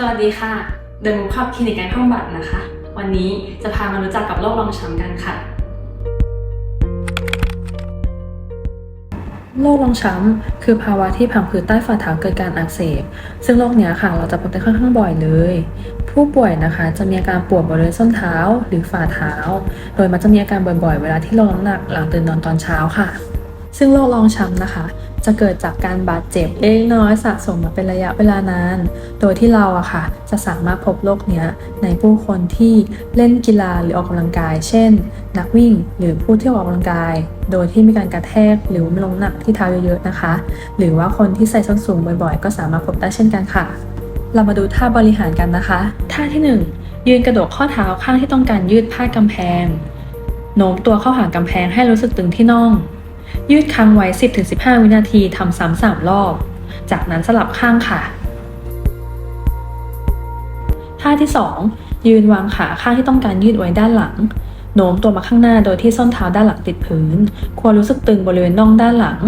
สวัสดีค่ะ เดินมุพับคลินิกการท่องบัตรนะคะ วันนี้จะพามารู้จักกับโรครองช้ำกันค่ะ โรครองช้ำคือภาวะที่ผังผืดใต้ฝ่าเท้าเกิดการอักเสบ ซึ่งโรคเนี้ยค่ะเราจะพบได้ค่อนข้างบ่อยเลย ผู้ป่วยนะคะจะมีอาการปวดบริเวณส้นเท้าหรือฝ่าเท้า โดยมักจะมีอาการบ่อยๆ เวลาที่ลงน้ำหนักหลังตื่นนอนตอนเช้าค่ะ ซึ่งโรครองช้ำนะคะ จะเกิดจากการบาดเจ็บเล็กน้อยสะสมมาเป็นระยะเวลานาน โดยที่เราอะค่ะ จะสามารถพบโรคเนี้ยในผู้คนที่เล่นกีฬาหรือออกกำลังกาย เช่น นักวิ่งหรือผู้ที่ออกกำลังกาย โดยที่มีการกระแทกหรือลงหนักที่เท้าเยอะๆนะคะ หรือว่าคนที่ใส่ส้นสูงบ่อยๆ ก็สามารถพบได้เช่นกันค่ะ เรามาดูท่าบริหารกันนะคะ ท่าที่หนึ่งยืนกระโดดข้อเท้าข้างที่ต้องการยืดพากำแพงโน้มตัวเข้าหากำแพงให้รู้สึกตึงที่น่อง ยืดค้างไว้ 10-15 วินาทีทำซ้ำสามรอบ จากนั้นสลับข้างค่ะ ท่าที่ 2 ยืนวางขาข้างที่ต้องการยืดไว้ด้านหลัง โน้มตัวมาข้างหน้าโดยที่ส้นเท้าด้านหลังติดพื้น ควรรู้สึกตึงบริเวณน่องด้านหลัง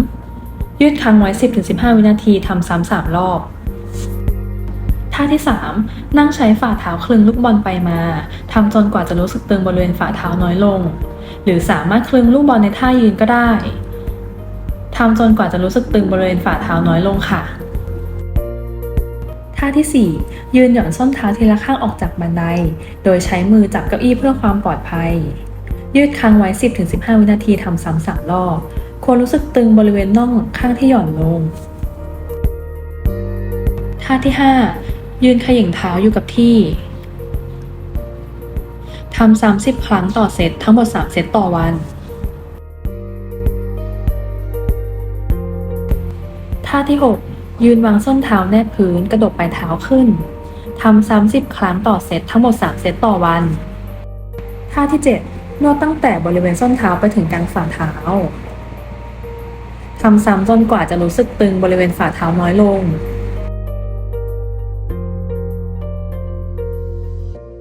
ยืดค้างไว้ 10-15 วินาทีทำซ้ำสามรอบท่าที่ 3 นั่งใช้ฝ่าเท้าคลึงลูกบอลไปมาทำจนกว่าจะรู้สึกตึงบริเวณฝ่าเท้าน้อยลง หรือสามารถคลึงลูกบอลในท่ายืนก็ได้ ทำจนกว่าจะรู้สึกตึงบริเวณฝ่าเท้าน้อยลงค่ะ ท่าทีสี่ 4 ยืนหย่อนส้นเท้าทีละข้างออกจากบันได โดยใช้มือจับเก้าอี้เพื่อความปลอดภัย ยืดค้างไว้ 10-15 วินาทีทำซ้ำสามรอบ ควรรู้สึกตึงบริเวณน่องข้างที่หย่อนลง ท่าที่ 5 ยืนเขย่งเท้าอยู่กับที่ทำซ้ำ10ครั้งต่อเซตทั้งหมด 3 เซตต่อวัน ท่าที่ 6 ยืนวางส้นเท้าแนบพื้นกระดกปลายเท้าขึ้นทำซ้ำ10ครั้งต่อเซตทั้งหมด 3 เซตต่อวัน ท่าที่ 7 นวดตั้งแต่บริเวณส้นเท้าไปถึงกลางฝ่าเท้าทำซ้ำจนกว่าจะรู้สึกตึงบริเวณฝ่าเท้าน้อยลง